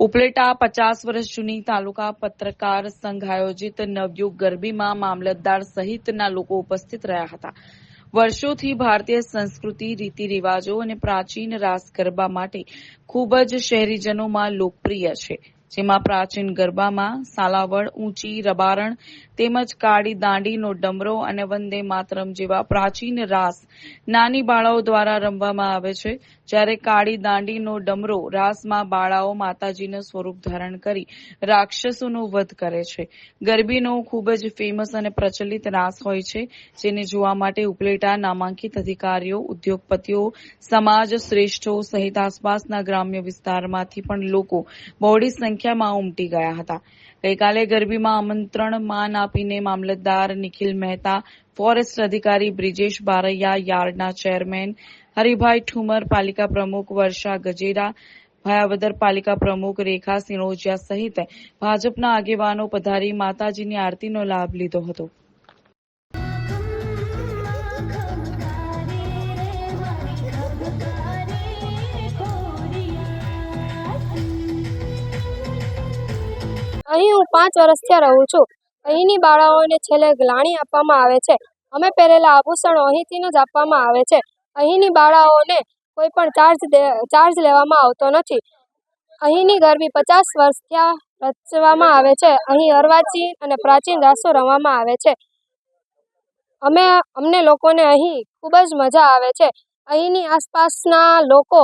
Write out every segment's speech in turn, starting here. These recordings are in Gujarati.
ઉપલેટા પચાસ વર્ષ જૂની તાલુકા પત્રકાર સંઘ આયોજિત નવયુગ ગરબીમાં મામલતદાર સહિતના લોકો ઉપસ્થિત રહ્યા હતા. વર્ષોથી ભારતીય સંસ્કૃતિ રીતિ રિવાજો અને પ્રાચીન રાસ ગરબા માટે ખૂબ જ શહેરીજનોમાં લોકપ્રિય છે. જેમાં પ્રાચીન ગરબામાં સાલાવડ, ઊંચી, રબારણ તેમજ કાળી દાંડીનો ડમરો અને વંદે માતરમ જેવા પ્રાચીન રાસ નાની બાળાઓ દ્વારા રમવામાં આવે છે. જ્યારે કાળી દાંડીનો ડમરો રાસમાં બાળાઓ માતાજીનું સ્વરૂપ ધારણ કરી રાક્ષસોનો વધ કરે છે. ગરબીનો ખૂબ જ ફેમસ અને પ્રચલિત રાસ હોય છે, જેને જોવા માટે ઉપલેટા, નામાંકિત અધિકારીઓ, ઉદ્યોગપતિઓ, સમાજ શ્રેષ્ઠો સહિત આસપાસના ગ્રામ્ય વિસ્તારમાંથી પણ લોકો બહોળી સંખ્યામાં ઉમટી ગયા હતા. ગઈકાલે ગરબીમાં આમંત્રણ માન આપીને મામલતદાર નિખિલ મહેતા, ફોરેસ્ટ અધિકારી બ્રિજેશ બારૈયા, યાર્ડના ચેરમેન હરિભાઈ ઠુમર, પાલિકા પ્રમુખ વર્ષા ગજેરા, ભાયાવદર પાલિકા પ્રમુખ રેખા સિનોજિયા સહિત ભાજપના આગેવાનો પધારી માતાજીની આરતીનો લાભ લીધો હતો. અહીં હું પાંચ વર્ષથી રહું છું. અહીંની બાળાઓને છેલ્લે ગ્લાણી આપવામાં આવે છે. અમે પહેરેલા આભૂષણો અહીંથી જ આપવામાં આવે છે. અહીંની બાળાઓને કોઈ પણ ચાર્જ ચાર્જ લેવામાં આવતો નથી. અહીંની ગરબી પચાસ વર્ષ થયા રચવામાં આવે છે. અહીં અર્વાચીન અને પ્રાચીન રાસો રમવામાં આવે છે. અમે, અમને લોકોને અહીં ખૂબ જ મજા આવે છે. અહીંની આસપાસના લોકો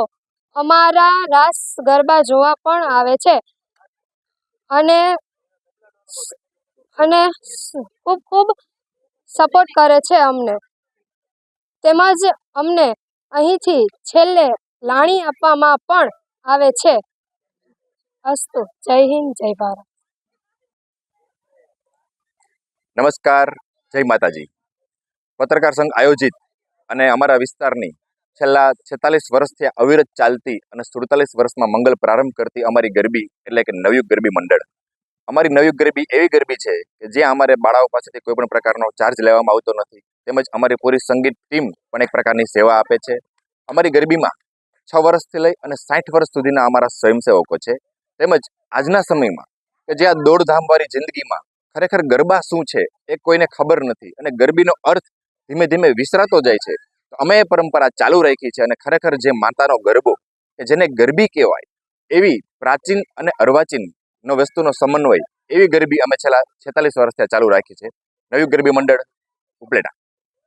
અમારા રાસ ગરબા જોવા પણ આવે છે. અને અને ખૂબ ખૂબ સપોર્ટ કરે છે અમને. તેમજ અમને અહીંથી છેલ્લે લાણી આપવામાં પણ આવે છે. અસ્તુ, જય હિન્દ, જય ભારત. નમસ્કાર, જય માતાજી. પત્રકાર સંઘ આયોજિત અને અમારા વિસ્તારની છેલ્લા છેતાલીસ વર્ષથી અવિરત ચાલતી અને સુડતાલીસ વર્ષમાં મંગલ પ્રારંભ કરતી અમારી ગરબી એટલે કે નવયુગ ગરબી મંડળ. અમારી નવયુગ ગરબી એવી ગરબી છે કે જ્યાં અમારે બાળાઓ પાસેથી કોઈ પણ પ્રકારનો ચાર્જ લેવામાં આવતો નથી. તેમજ અમારી પૂરી સંગીત ટીમ પણ એક પ્રકારની સેવા આપે છે. અમારી ગરબીમાં છ વર્ષથી લઈ અને સાઠ વર્ષ સુધીના અમારા સ્વયંસેવકો છે. તેમજ આજના સમયમાં કે જે આ દોડધામવાળી જિંદગીમાં ખરેખર ગરબા શું છે એ કોઈને ખબર નથી અને ગરબીનો અર્થ ધીમે ધીમે વિસરાતો જાય છે. અમે એ પરંપરા ચાલુ રાખી છે અને ખરેખર જે માતાનો ગરબો, કે જેને ગરબી કહેવાય, એવી પ્રાચીન અને અર્વાચીન નો વસ્તુનો સમન્વય એવી ગરબી અમે છેલ્લા છેતાલીસ વર્ષથી ચાલુ રાખી છે. નવી ગરબી મંડળ ઉપલેટા.